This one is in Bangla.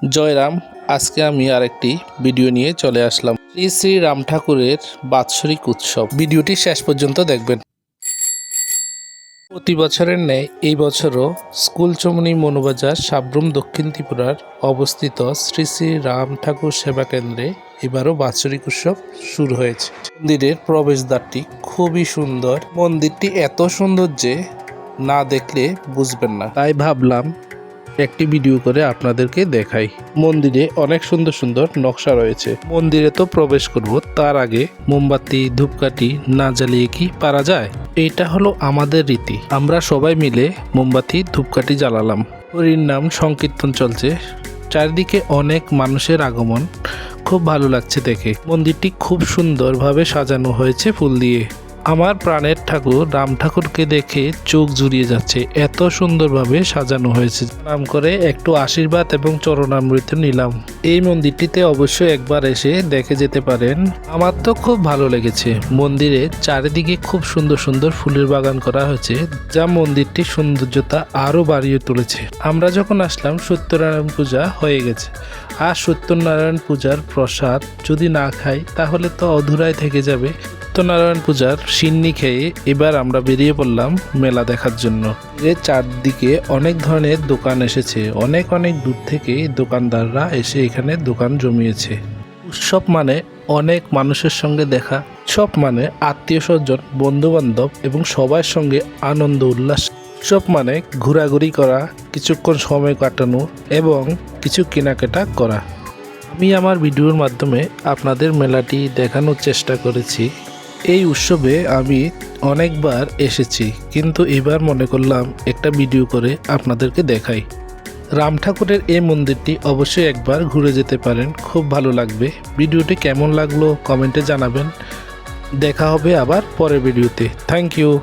জয়রাম আজকে আমি আরেকটি ভিডিও নিয়ে চলে আসলাম। শ্রী শ্রী রাম ঠাকুরের বাৎসরিক উৎসব। ভিডিওটি শেষ পর্যন্ত দেখবেন। প্রতি বছরের ন্যায় এই বছরও স্কুল চমনি মনোবাজার সাব্রুম দক্ষিণ ত্রিপুরার অবস্থিত শ্রী শ্রী রাম ঠাকুর সেবা কেন্দ্রে এবারও বাৎসরিক উৎসব শুরু হয়েছে। মন্দিরের প্রবেশদ্বারটি খুবই সুন্দর। মন্দিরটি এত সুন্দর যে না দেখলে বুঝবেন না। তাই ভাবলাম একটি ভিডিও করে আপনাদেরকে দেখাই। মন্দিরে অনেক সুন্দর সুন্দর নকশা রয়েছে। মন্দিরে তো প্রবেশ করব, তার আগে মোমবাতি, ধূপকাঠি না জ্বালিয়ে কি পারা যায়? এটা হলো আমাদের রীতি। আমরা সবাই মিলে মোমবাতি, ধূপকাঠি জ্বালালাম। হরির নাম সংকীর্তন চলছে। চারিদিকে অনেক মানুষের আগমন। খুব ভালো লাগছে দেখে। মন্দিরটি খুব সুন্দরভাবে সাজানো হয়েছে ফুল দিয়ে। আমার প্রাণের ঠাকুর রাম ঠাকুরকে দেখে চোখ জুড়িয়ে যাচ্ছে। এত সুন্দরভাবে সাজানো হয়েছে। নাম করে একটু আশীর্বাদ এবং চরণামৃত নিলাম। এই মন্দিরটিতে অবশ্যই একবার এসে দেখে যেতে পারেন। আমার তো খুব ভালো লেগেছে। মন্দিরে চারিদিকে খুব সুন্দর সুন্দর ফুলের বাগান করা হয়েছে, যা মন্দিরটির সৌন্দর্যতা আরও বাড়িয়ে তুলেছে। আমরা যখন আসলাম, সত্যনারায়ণ পূজা হয়ে গেছে। আর সত্যনারায়ণ পূজার প্রসাদ যদি না খাই, তাহলে তো অধুরাই থেকে যাবে। সত্যনারায়ণ পূজার সিন্নি খেয়ে এবার আমরা বেরিয়ে পড়লাম মেলা দেখার জন্য। এর চারদিকে অনেক ধরনের দোকান এসেছে। অনেক অনেক দূর থেকে দোকানদাররা এসে এখানে দোকান জমিয়েছে। উৎসব মানে অনেক মানুষের সঙ্গে দেখা। উৎসব মানে আত্মীয় স্বজন বন্ধু বান্ধব এবং সবার সঙ্গে আনন্দ, উল্লাস। উৎসব মানে ঘোরাঘুরি করা, কিছুক্ষণ সময় কাটানো এবং কিছু কেনাকাটা করা। আমি আমার ভিডিওর মাধ্যমে আপনাদের মেলাটি দেখানোর চেষ্টা করেছি। এই উৎসবে আমি অনেকবার এসেছি, কিন্তু এবার মনে করলাম একটা ভিডিও করে আপনাদেরকে দেখাই। রাম ঠাকুরের এই মন্দিরটি অবশ্যই একবার ঘুরে যেতে পারেন, খুব ভালো লাগবে। ভিডিওটি কেমন লাগল কমেন্টে জানাবেন। দেখা হবে আবার পরের ভিডিওতে। Thank you.